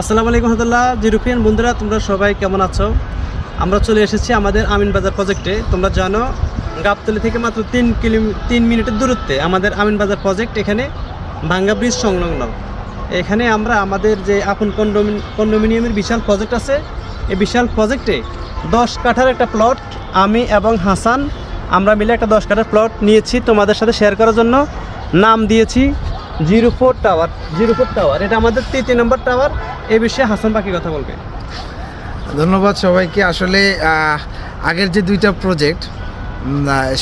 আসসালামু আলাইকুম রহমতুল্লাহ, জিরুফিয়ান বন্ধুরা, তোমরা সবাই কেমন আছো? আমরা চলে এসেছি আমাদের আমিন বাজার প্রজেক্টে তোমরা জানো, গাবতলি থেকে মাত্র তিন কিলো তিন মিনিটের দূরত্বে আমাদের আমিন বাজার প্রজেক্ট এখানে ভাঙ্গা ব্রিজ সংলগ্ন। এখানে আমরা আমাদের যে আপন কন্ডোমিন কন্ডোমিনিয়ামের বিশাল প্রজেক্ট আছে, এই বিশাল প্রজেক্টে দশ কাঠার একটা প্লট আমি এবং হাসান, আমরা মিলে একটা দশ কাঠার প্লট নিয়েছি তোমাদের সাথে শেয়ার করার জন্য। নাম দিয়েছি zero four tower zero four tower এটা আমাদের তৃতীয় নম্বর টাওয়ার এই বিষয়ে হাসান বাকি কথা বলবে। ধন্যবাদ সবাইকে। আসলে আগের যে দুইটা প্রজেক্ট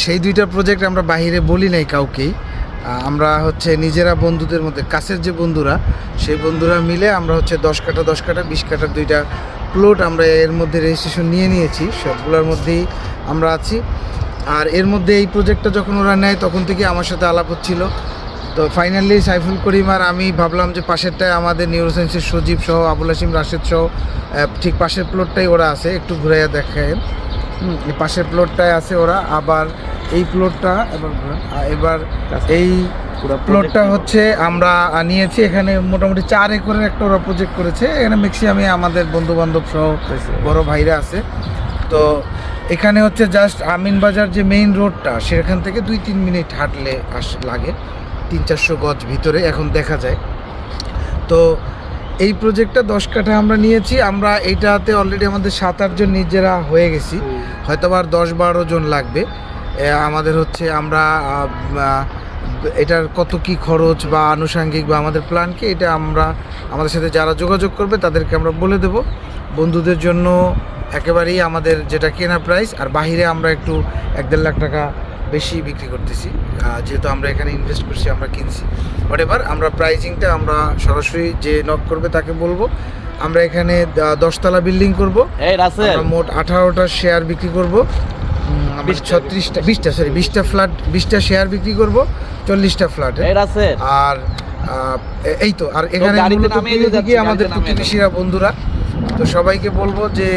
সেই দুইটা প্রজেক্ট আমরা বাইরে বলি নাই কাউকেই। আমরা হচ্ছে নিজেরা বন্ধুদের মধ্যে, কাছের যে বন্ধুরা, সেই বন্ধুরা মিলে আমরা হচ্ছে দশ কাটা দশ কাটা বিশ কাটার দুইটা প্লট আমরা এর মধ্যে রেজিস্ট্রেশন নিয়ে নিয়েছি। সবগুলোর মধ্যেই আমরা আছি। আর এর মধ্যে এই প্রজেক্টটা যখন ওরা নেয়, তখন থেকে আমার সাথে আলাপ হচ্ছিল। তো ফাইনালি সাইফুল করিম আর আমি ভাবলাম যে পাশেরটায় আমাদের নিউরোসায়েন্সের সজীব সহ আবুল হাসিম রাশেদ সহ ঠিক পাশের প্লটটাই ওরা আছে একটু ঘুরাইয়া দেখেন। পাশের প্লটটায় আছে ওরা আবার এই প্লটটা এবার। এবার এই প্লটটা হচ্ছে আমরা নিয়েছি এখানে মোটামুটি চার একরের একটা ওরা প্রজেক্ট করেছে এখানে ম্যাক্সিমামে আমাদের বন্ধু বান্ধব সহ বড় ভাইরা আছে। তো এখানে হচ্ছে জাস্ট আমিন বাজার যে মেইন রোডটা সেখান থেকে দুই তিন মিনিট হাঁটলে আস লাগে। তিন চারশো গজ ভিতরে এখন দেখা যায়। তো এই প্রজেক্টটা দশ কাঠা আমরা নিয়েছি, আমরা এইটাতে অলরেডি আমাদের সাত আটজন নিজেরা হয়ে গেছি। হয়তো আর দশ বারো জন লাগবে। আমাদের হচ্ছে আমরা এটার কত কি খরচ বা আনুষাঙ্গিক বা আমাদের প্ল্যান কি এটা আমরা, আমাদের সাথে যারা যোগাযোগ করবে তাদেরকে আমরা বলে দেব। বন্ধুদের জন্য একেবারেই আমাদের যেটা কেনা প্রাইস আর বাহিরে আমরা একটু এক দেড় লাখ টাকা বেশি বিক্রি করতেছি। যেহেতু আমরা এখানে ইনভেস্ট করছি আমরা কিনছি। বাট এবার আমরা প্রাইজিংটা আমরা সরাসরি যে নক করবে তাকে বলব। আমরা এখানে দশতলা বিল্ডিং করব। মোট আঠারোটা শেয়ার বিক্রি করব। ছত্রিশটা বিশটা সরি বিশটা ফ্ল্যাট বিশটা শেয়ার বিক্রি করব চল্লিশটা ফ্ল্যাট আর এই তো আর এখানে আমাদের প্রতিবেশীরা বন্ধুরা। তো সবাইকে বলব যে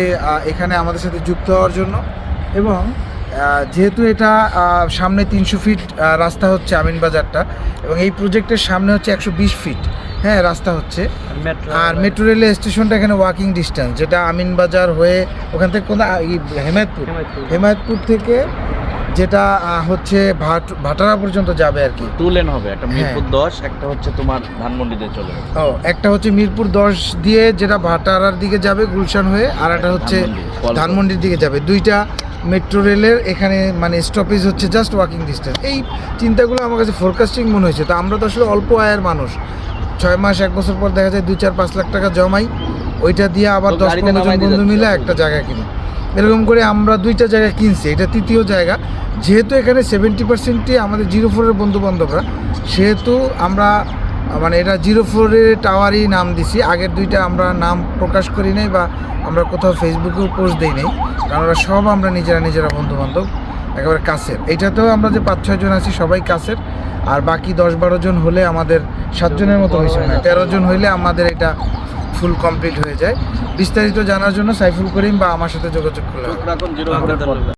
এখানে আমাদের সাথে যুক্ত হওয়ার জন্য এবং যেহেতু এটা সামনে তিনশো ফিট রাস্তা হচ্ছে আমিন বাজারটা এবং এই প্রজেক্টের সামনে হচ্ছে একশো বিশ ফিট হ্যাঁ রাস্তা হচ্ছে। আর মেট্রো রেলের স্টেশনটা এখানে ওয়াকিং ডিস্টেন্স যেটা আমিন বাজার হয়ে ওখান থেকে কোন হেমায়তপুর। হেমায়তপুর। থেকে যেটা হচ্ছে ভাট ভাটারা পর্যন্ত যাবে আর কি। টু লেন হবে একটা হ্যাঁ। মিরপুর দশ একটা হচ্ছে তোমার ধানমন্ডিতে চলে ও একটা হচ্ছে মিরপুর দশ দিয়ে যেটা ভাটারার দিকে যাবে গুলশান হয়ে আর একটা হচ্ছে ধানমন্ডির দিকে যাবে। দুইটা মেট্রো রেলের এখানে মানে স্টপেজ হচ্ছে জাস্ট ওয়াকিং ডিস্টেন্স এই চিন্তাগুলো আমার কাছে ফোরকাস্টিং মনে হয়েছে। তো আমরা তো আসলে অল্প আয়ের মানুষ। ছয় মাস এক বছর পর দেখা যায় দুই চার পাঁচ লাখ টাকা জমাই। ওইটা দিয়ে আবার দশ পনেরো জন বন্ধু মিলে একটা জায়গা কিনি। এরকম করে আমরা দুইটা জায়গা কিনছি। এটা তৃতীয় জায়গা। যেহেতু এখানে সেভেন্টি পার্সেন্টই আমাদের জিরো ফোরের বন্ধু বান্ধবরা সেহেতু আমরা মানে এটা জিরো ফোরের টাওয়ারই নাম দিছি। আগের দুইটা আমরা নাম প্রকাশ করি নাই বা আমরা কোথাও ফেসবুকেও পোস্ট দিই নাই, কারণ ওরা সব আমরা নিজেরা নিজেরা বন্ধু বান্ধব একেবারে কাছের। এইটাতেও আমরা যে পাঁচ, ছয় জন আছি, সবাই কাছের, আর বাকি দশ, বারো জন হলে আমাদের সাতজনের মতো হয়েছে না তেরো জন হইলে আমাদের এটা ফুল কমপ্লিট হয়ে যায়। বিস্তারিত জানার জন্য সাইফুল করিম বা আমার সাথে যোগাযোগ করলে